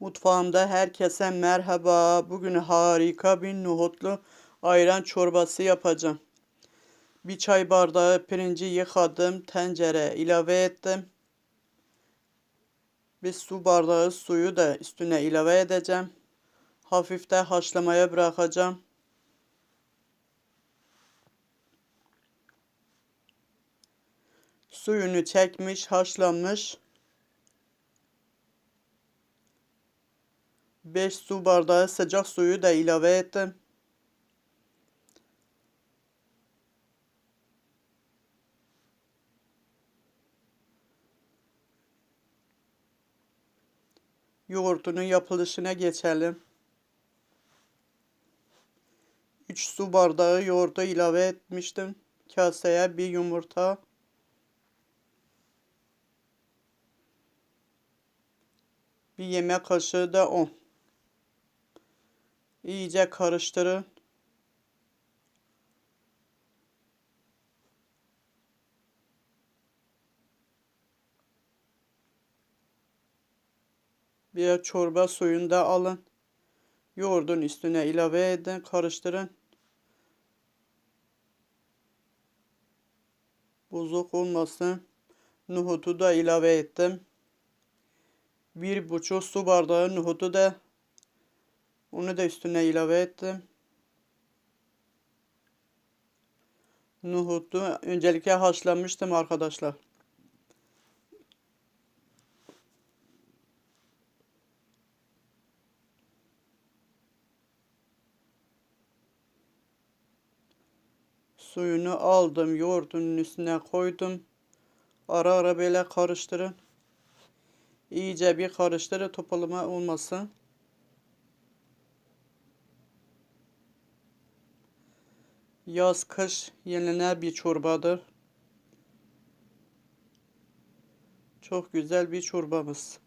Mutfağımda herkese merhaba. Bugün harika bir nohutlu ayran çorbası yapacağım. Bir çay bardağı pirinci yıkadım, tencere ilave ettim. Bir su bardağı suyu da üstüne ilave edeceğim. Hafif de haşlamaya bırakacağım. Suyunu çekmiş, haşlanmış. 5 su bardağı sıcak suyu da ilave ettim. Yoğurtunun yapılışına geçelim. 3 su bardağı yoğurdu ilave etmiştim. Kaseye bir yumurta. Bir yemek kaşığı da un. İyice karıştırın. Bir çorba suyunu da alın. Yoğurdun üstüne ilave edin, karıştırın. Bozuk olmasın. Nohutu da ilave ettim. Bir buçuk su bardağı nohutu da onu da üstüne ilave ettim. Nohutu öncelikle haşlamıştım arkadaşlar. Suyunu aldım, yoğurdun üstüne koydum. Ara ara böyle karıştırın. İyice bir karıştırın topalama olmasın. Yaz kış yenilene bir çorbadır. Çok güzel bir çorbamız.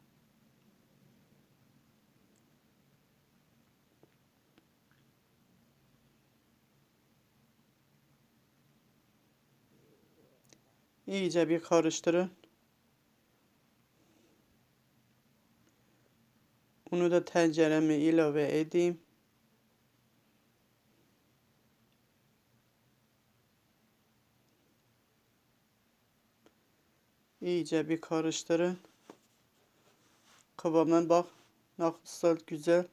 İyice bir karıştırın. Bunu da tencereme ilave edeyim. İyice bir karıştırın. Kıvamına bak. Nasıl güzel.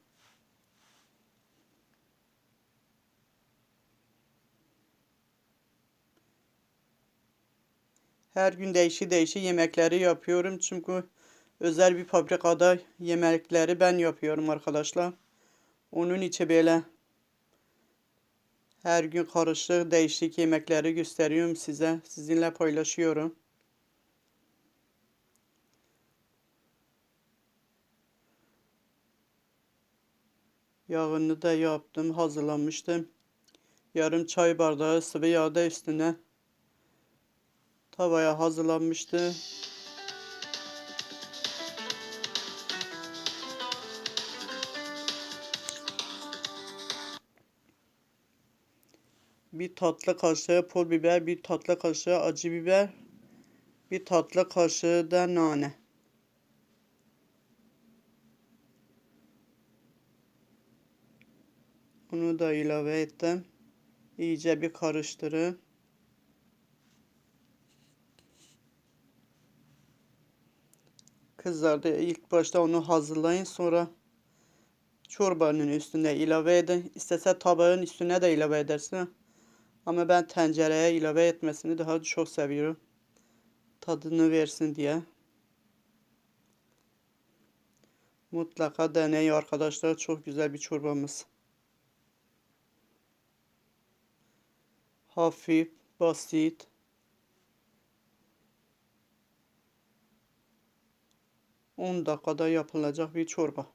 Her gün değişik değişik yemekleri yapıyorum. Çünkü özel bir fabrikada yemekleri ben yapıyorum arkadaşlar. Onun için böyle her gün karışık değişik yemekleri gösteriyorum size. Sizinle paylaşıyorum. Yağını da yaptım, hazırlamıştım. Yarım çay bardağı sıvı yağ da üstüne tavaya hazırlanmıştı. Bir tatlı kaşığı pul biber, bir tatlı kaşığı acı biber, bir tatlı kaşığı da nane. Bunu da ilave ettim. İyice bir karıştırın. Kızardı. İlk başta onu hazırlayın. Sonra çorbanın üstüne ilave edin. İstese tabağın üstüne de ilave edersin. Ama ben tencereye ilave etmesini daha çok seviyorum. Tadını versin diye. Mutlaka deneyin arkadaşlar. Çok güzel bir çorbamız. Hafif, basit. On dakikada yapılacak bir çorba.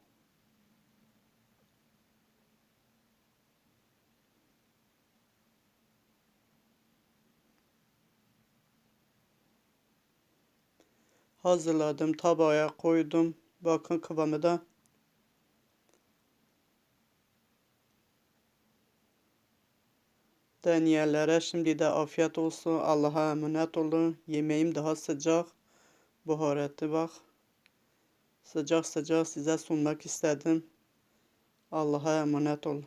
Hazırladım, tabağa koydum. Bakın kıvamı da Deneyenlere şimdi de afiyet olsun. Allah'a emanet olun. Yemeğim daha sıcak. Buharatı bak. sıcak sıcak size sunmak istedim. Allah'a emanet olun.